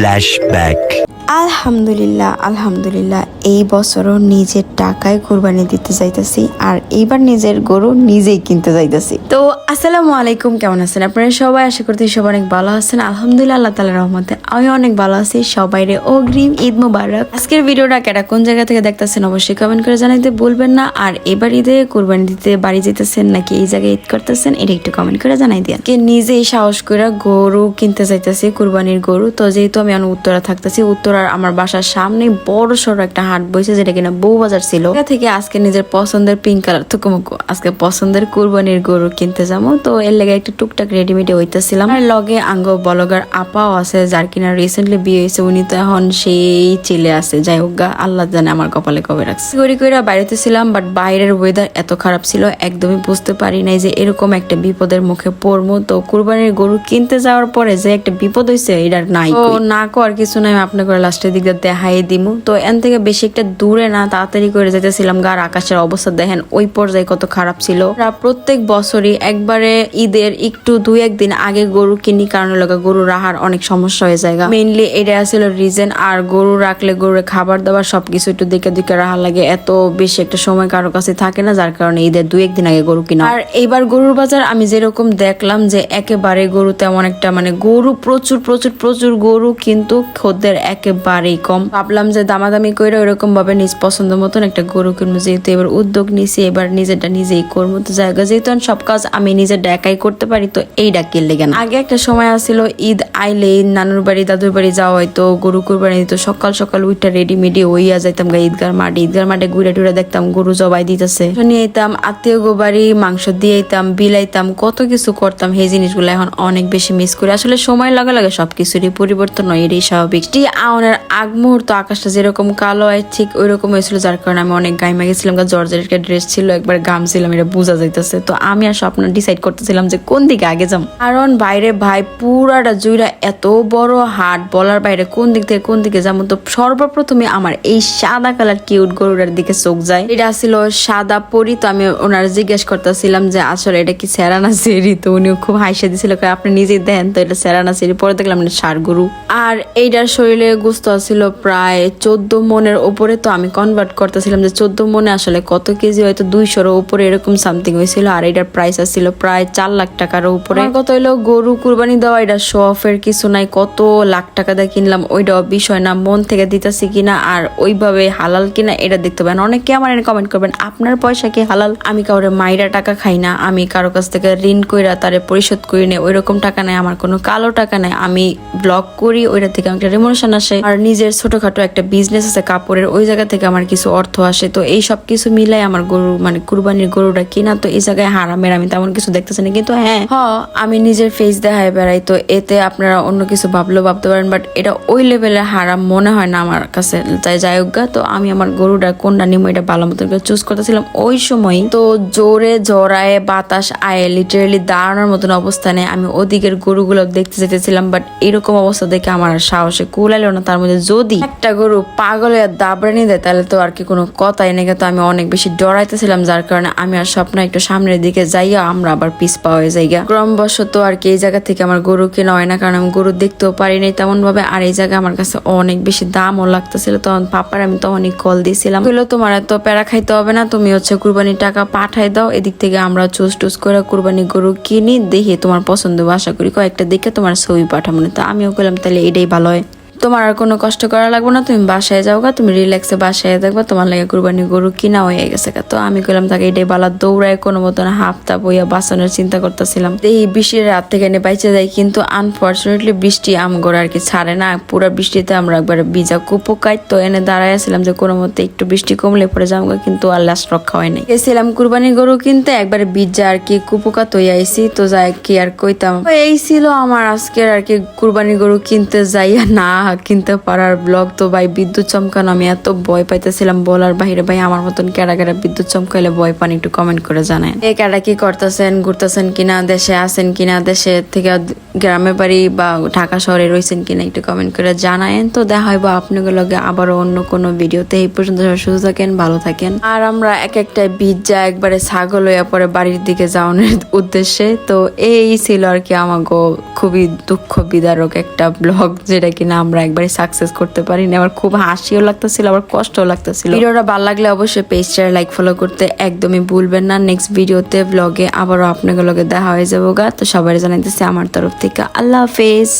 Flashback. আলহামদুলিল্লাহ আলহামদুলিল্লাহ, এই বছরও নিজের টাকায় কোরবানি দিতে যাইতেছি আর এইবার নিজের গরু নিজেই কিনতে যাইতেছি। তো আসসালামু আলাইকুম, কেমন আছেন আপনারা সবাই? আশা করতে সবাই অনেক ভালো আছেন। আলহামদুলিল্লাহ, আল্লাহ তালা রহমতে আমি অনেক ভালো আছি। সবাই রে অগ্রিম ঈদ মুবারক। আজকের ভিডিওটা কেটা কোন জায়গা থেকে দেখতেছেন অবশ্যই কমেন্ট করে জানাইতে বলবেন না। আর এবার ঈদে কোরবানি দিতে বাড়ি যেতেছেন নাকি এই জায়গায় ঈদ করতেছেন, এটা একটু কমেন্ট করে জানাই দিয়ে কে নিজেই সাহস করে গরু কিনতে চাইতেছি কোরবানির গরু। তো যেহেতু আমি এখন উত্তরা থাকতেছি উত্তরার আমার বাসার সামনে বড় সড়ো একটা হাট বইছে যেটা কিনা বউ বাজার ছিল। এটা থেকে আজকে নিজের পছন্দের পিঙ্ক কালার থুকুমুকু আজকে পছন্দের কুরবানির গরু কিনতে যাব। তো এর লেগে একটু টুকটাক রেডিমেডে হইতেছিলাম। আর লগে আঙ্গ বলগার আপাও আছে যার কিনা রিসেন্টলি বিয়ে হয়েছে উনি তো এখন সেই চিলে আছে। যাই হোক গা, আল্লাহ জানে আমার কপালে কবে রাখছে। গড়ি কইরা বাইরেতে ছিলাম বাট বাইরের ওয়েদার এত খারাপ ছিল একদমই বুঝতে পারি নাই যে এরকম একটা বিপদের মুখে পড়ব তো কুরবানির গরু কিনতে যাওয়ার পরে যে একটা বিপদ হয়েছে এটার নাই তো না কর কিছু নাই আমি আপনাকে লাস্টের দিকে দেখাই দিমু। তো এন থেকে বেশি একটা দূরে না, তাড়াতাড়ি করে যেতেছিলাম গা, আর আকাশের অবস্থা দেখেন ওই পর্যায়ে কত খারাপ ছিল। প্রত্যেক বছরই একবারে ঈদের একটু দুই একদিন আগে গরু কিনি, কারণ লগা গরু রাহার অনেক সমস্যা হয়ে যায় মেইনলি এটা ছিল রিজন আর গরু রাখলে গরুর খাবার দাবার সবকিছু একটু দিকে দিকে রাহা লাগে। এত বেশি একটা সময় কারও কাছে থাকে না, যার কারণে ঈদের দুই একদিন আগে গরু কিনা। আর এইবার গরুর বাজার আমি যেরকম দেখলাম যে একেবারে গরু তেমন একটা মানে গরু প্রচুর প্রচুর প্রচুর গরু কিন্তু খদ্দের একেবারেই কম। ভাবলাম যে দামাদামি করে ওইরকম ভাবে নিজ পছন্দ মতন একটা গরু কিনবো। যেহেতু এবার উদ্যোগ নিছি, এবার নিজেরটা নিজেই করব। তো জায়গা যেহেতু সব কাজ আমি নিজের একাই করতে পারি, তো এইটা কিনলে কেন? আগে একটা সময় আসছিল ঈদ আইলে নানুর বাড়ি, দাদুর বাড়ি যাওয়া হয়তো গরু কুরবানি দিত। সকাল সকাল উইটা রেডিমেডি হইয়া যাইতাম গা ঈদগার মাঠে। ঈদগার মাঠে ঘুরে টুরে দেখতাম গরু জবাই দিতেছে। নিয়ে যেতাম আত্মীয় গো বাড়ি, মাংস দিয়ে যেতাম বিলাইতাম কত কিছু করতাম। এই জিনিসগুলো এখন অনেক বেশি মিস করি। আসলে সময় লাগে লাগে সবকিছুরই পরিবর্তন হয় এটাই স্বাভাবিক। টি আওনের আগ মুহূর্ত আকাশটা যেরকম কালো হয়, ঠিক ওই রকম হয়েছিল, যার কারণে আমি অনেক গাইমা গেছিলাম। জর্জের একটা ড্রেস ছিল, একবার গাম ছিলাম এটা বোঝা যাইতেছে। তো আমি আর স্বপ্ন ডিসাইড করতেছিলাম যে কোন দিকে আগে যাম। কারণ বাইরে ভাই পুরাটা জুইরা এত বড় হাট, বলার বাইরে কোন দিক থেকে কোন দিকে যাব। তো সর্বপ্রথমে আমার এই সাদা কালার কিউট গরুটার দিকে চোখ যায়। এটা ছিল সাদা পরি, তো আমি ওনার জিজ্ঞেস করতেছিলাম যে, আসলে এটা কি সেরানা সেরি? তো উনিও খুব হাসি দিছিল আপনি নিজেই দেন, তো এটা সেরানা সেরি? পরে দেখলাম ষাড় গরু। আর এইটার শরীরে গুস্ত ছিল প্রায় চোদ্দ মনের ওপরে তো আমি কনভার্ট করতেছিলাম যে চোদ্দ মনে আসলে কত কেজি হয়তো দুইশোর উপরে এরকম সামথিং হয়েছিল। আর এটার প্রাইস আসছিল প্রায় চার লাখ টাকার উপরে। কত হইল গরু কুরবানি দেওয়া, এটা শফের কিছু নাই, কত লাখ টাকা দিয়ে কিনলাম, ওইটাও বিষয় না, মন থেকে দিতেছি কিনা আর ওইভাবে হালাল কিনা এটা দেখতে পাবেন অনেকে আমার এনে কমেন্ট করবেন, আপনার পয়সা কি হালাল? আমি কাউরে মাইরা টাকা খাই না, আমি কারও কাছ থেকে ঋণ কইরা তারে পরিশোধ করি না ওই রকম টাকা নাই, আমার কোনো কালো টাকা নাই। আমি ব্লগ করি, ওইটা থেকে আমার একটা রেমোনেশন আসে আর নিজের ছোটখাটো একটা বিজনেস আছে, কাপড়ের, ওই জায়গা থেকে আমার কিছু অর্থ আসে। তো এই সব কিছু মিলাই আমার গরু মানে কুরবানির গরুটা কিনা, তো এই জায়গায় হারামের আমি তেমন কিছু দেখতেছি না। কিন্তু হ্যাঁ হ, আমি নিজের ফেস দেখায় বেড়াই, তো এতে আপনারা অন্য কিছু ভাবলেও ভাবতে পারেন বাট এটা ওই লেভেলে হারাম মনে হয় না আমার কাছে। তাই যাই তো আমি আমার গরুটা কোনটা নিমো এটা ভালো মতন করে চুজ করতেছিলাম। ওই সময় তো জোরে জড়ায় বাতাস আয়ে লিটারেলি দাঁড়ানোর মতন অবস্থানে আমি ওদিকের গরুগুলো দেখতে যেতেছিলাম বাট এরকম অবস্থা দেখে আমার সাহসে কুলাইলো না। তার মধ্যে যদি একটা গরু পাগলে দাবড়ানি দেয়, তাহলে তো আর কি কোনো কথাই নেই। তো আমি অনেক বেশি ডরাইতেছিলাম, যার কারণে আমি আর স্বপ্ন একটু সামনের দিকে যাইয়া আমরা আবার পিস পাওয়া যাইগা। ক্রমবশত আর কি এই জায়গা থেকে আমার গরু কেনা হয় না, কারণ আমি গরু দেখতেও পারি নাই তেমন ভাবে আর এই জায়গা আমার কাছে অনেক বেশি দামও লাগতেছিল, তখন পাপার আমি তখনই কল দিয়েছিলাম বলল তোমার এত প্যারা খাইতে হবে না, তুমি হচ্ছে কুরবানির টাকা পাঠাই দাও। এদিক থেকে আমরা চুজ টুজ করে কুরবানি গরু কিনি, দেখি তোমার পছন্দ আশা করি কয়েকটা দেখে তোমার ছবি পাঠাবো না তো আমিও বললাম তাহলে এটাই ভালো হয়। তোমার আর কোনো কষ্ট করা লাগবে না তুমি বাসায় যাও গা তুমি রিল্যাক্সে বাসায় দেখবা তোমার লাগে কুরবানি গরু কিনা হয়ে গেছে। তো আমি কইলাম তাকে এটাই বালা দৌড়ায় কোনো মতন হাফ তাপ হইয়া বাঁচানোর চিন্তা করতেছিলাম। এই বৃষ্টির রাত থেকে এনে বাইচে যাই কিন্তু আনফর্চুনেটলি বৃষ্টি আমগর আর কি ছাড়ে না। পুরো বৃষ্টিতে আমরা একবার ভিজা কুপোকাই তো এনে দাঁড়ায় আসছিলাম যে কোনো মতে একটু বৃষ্টি কমলে পরে যাব গা, কিন্তু আর লাস্ট রক্ষা হয় নাই। গেছিলাম কুরবানি গরু কিনতে একবার ভিজা আর কি কুপোকা তৈ আইসি তো যাই কি আর কইতাম। এই ছিল আমার আজকের আর কি কুরবানি গরু কিনতে যাইয়া না কিনতে পারার ব্লগ তো ভাই বিদ্যুৎ চমকানো, আমি এত ভয় পাইতেছিলাম বলার বাইরে ভাই আমার মতন কেডা কেডা বিদ্যুৎ চমকাইলে ভয় পান, একটু কমেন্ট করে জানায়। এই কেডা কি করতেছেন, ঘুরতেছেন কিনা, দেশে আছেন কিনা, দেশে থেকে গ্রামে বাড়ি বা ঢাকা শহরে রয়েছেন কিনা একটু কমেন্ট করে জানায়েন। তো দেখা হইব আপনাদের লগে আবারও অন্য কোনো ভিডিওতে। এই পর্যন্ত সুস্থ থাকেন, ভালো থাকেন। আর আমরা এক একটা যা একবারে ছাগল হইয়া পরে বাড়ির দিকে যাওয়ানোর উদ্দেশ্যে। তো এই ছিল আর কি আমাকে খুবই দুঃখ বিদারক একটা ব্লগ যেটা কিনা আমরা একবারে সাকসেস করতে পারিনি। আমার খুব হাসিও লাগতেছিল, আবার কষ্টও লাগতেছিল। ভিডিওটা ভালো লাগলে অবশ্যই পেজটা লাইক ফলো করতে একদমই ভুলবেন না। নেক্সট ভিডিওতে ব্লগে আবারও আপনাদের লগে দেখা হয়ে যাব গা। তো সবাই জানাইতেছি আমার তরফ থেকে আল্লাহ হাফেজ।